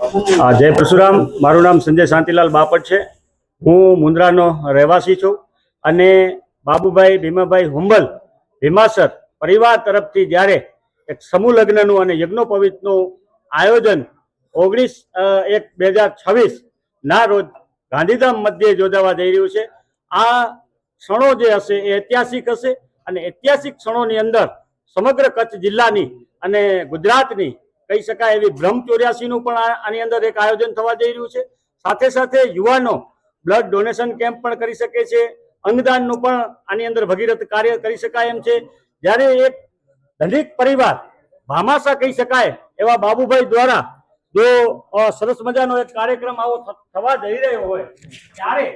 જય પરશુરામ. મારું નામ સંજય શાંતિલાલ બાપટ છે. હું મુન્દ્રાનો રહેવાસી છું અને બાબુભાઈ ભીમાભાઈ હુંબલ, ભીમાસર પરિવાર તરફથી જ્યારે એક સમૂહ લગ્નનું અને યજ્ઞોપવિતનું આયોજન ઓગણીસ એક બે હજાર છવ્વીસ ના રોજ ગાંધીધામ મધ્યે યોજાવા જઈ રહ્યું છે. આ ક્ષણો જે હશે એ ઐતિહાસિક હશે અને ઐતિહાસિક ક્ષણોની અંદર સમગ્ર કચ્છ જિલ્લાની અને ગુજરાતની કહી શકાય એવી બ્રહ્મ ચોર્યાસીનું પણ આની અંદર એક આયોજન થવા જઈ રહ્યું છે. સાથે સાથે યુવાનો બ્લડ ડોનેશન કેમ્પ પણ કરી શકે છે. અંગદાનનું પણ આની અંદર ભગીરથ કાર્ય કરી શકાય એમ છે. જ્યારે એક ધનિક પરિવાર ભામાસા કહી શકાય એવા બાબુભાઈ દ્વારા જો સરસ મજાનો એક કાર્યક્રમ આવો થવા જઈ રહ્યો હોય, ત્યારે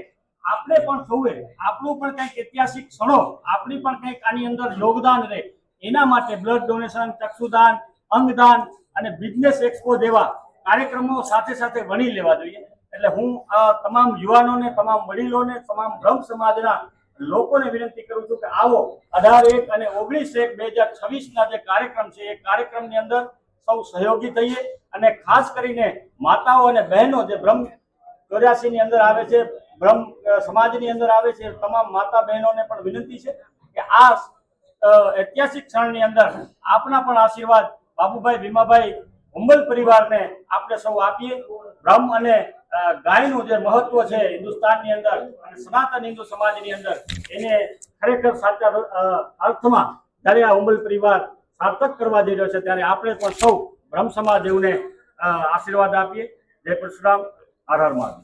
આપણે પણ સૌએ, આપણું પણ કંઈક ઐતિહાસિક ક્ષણો, આપણી પણ કંઈક આની અંદર યોગદાન રહે. એના માટે બ્લડ ડોનેશન, ચક્ષુદાન, અંગદાન અને બિઝનેસ એક્સપો જેવા કાર્યક્રમો સાથે સાથે વણી લેવા જોઈએ. એટલે હું આ તમામ યુવાનોને, તમામ વડીલોને, તમામ બ્રહ્મ સમાજના લોકોને વિનંતી કરું છું કે આવો અઢાર એક અને ઓગણીસ એક બે હજાર છવ્વીસના જે કાર્યક્રમ છે, એ કાર્યક્રમની અંદર સૌ સહયોગી થઈએ અને ખાસ કરીને માતાઓ અને બહેનો જે બ્રહ્મ ચોર્યાસીની અંદર આવે છે, બ્રહ્મ સમાજની અંદર આવે છે, તમામ માતા બહેનોને પણ વિનંતી છે કે આ ઐતિહાસિક ક્ષણની અંદર આપના પણ આશીર્વાદ બાબુભાઈ ભીમાભાઈ હુંબલ પરિવારને આપણે સૌ આપીએ. બ્રહ્મ અને ગાયનું જે મહત્વ છે હિન્દુસ્તાનની અંદર અને સનાતન હિન્દુ સમાજની અંદર, એને ખરેખર સાચા અર્થમાં જ્યારે આ હુંબલ પરિવાર સાર્થક કરવા જઈ રહ્યો છે, ત્યારે આપણે પણ સૌ બ્રહ્મ સમાજ એવને આશીર્વાદ આપીએ. જય પરશુરામ હર હર મહાદેવ.